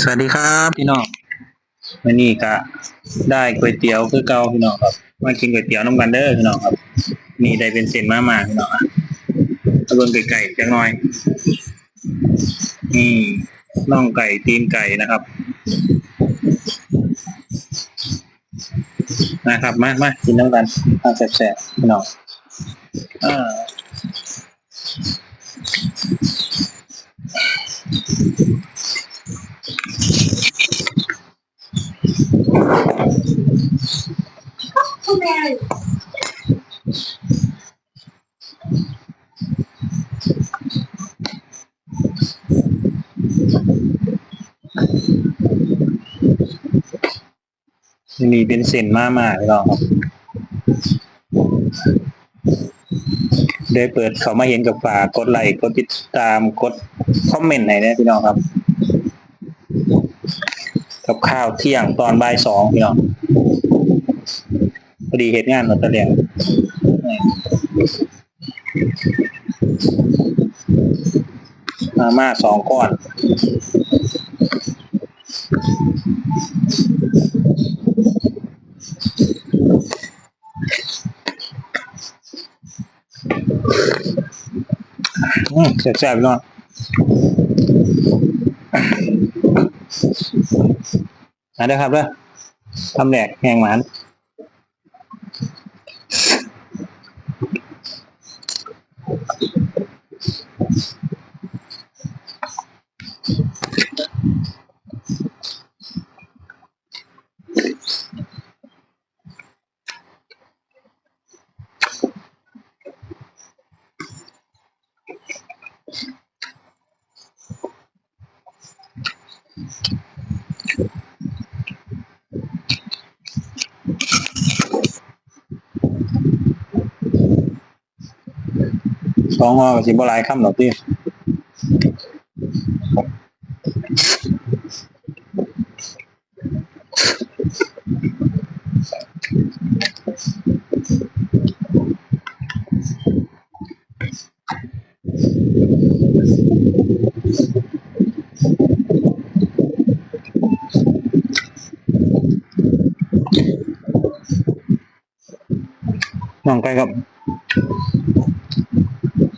สวัสดีครับพี่น้องวันนี้ก็ได้ก๋วยเตี๋ยวคือเก่าพี่น้องครับ มากินก๋วยเตี๋ยวน้ำกันเด้อพี่น้องครับนี่ได้เป็นเส้นมามาพี่น้องอะเอาเบิ่งไก่ๆจังหน่อยนี่น่องไก่ตีนไก่นะครับนะครับมามากินน้ำกันข้าแซ่บๆพี่น้องอ่า นี่เป็นเส้นมามาพี่น้องครับได้เปิดเขามาเห็นกับฝากกดไลค์กดติดตามกดคอมเมนต์ให้นะพี่น้องครับ กับข้าวเที่ยงตอนบ่ายสองพี่น้อง อดีเหตุงานมาตะเลียงมาม่าสองก้อนอืมแซ่บๆพี่น้องมาเด้อครับเด้อทำแหลกแหงหมาน Thank you. สองห่อกับสิบหลายคำหรอกพี่น้องไก่ครับ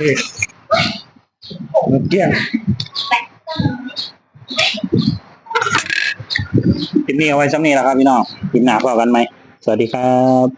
นี่มันเกลี้ยงคลิปนี้เอาไว้ซ้ำนี้แหล้วครับพี่น้องคลิปหน้าพอกันไหม สวัสดีครับ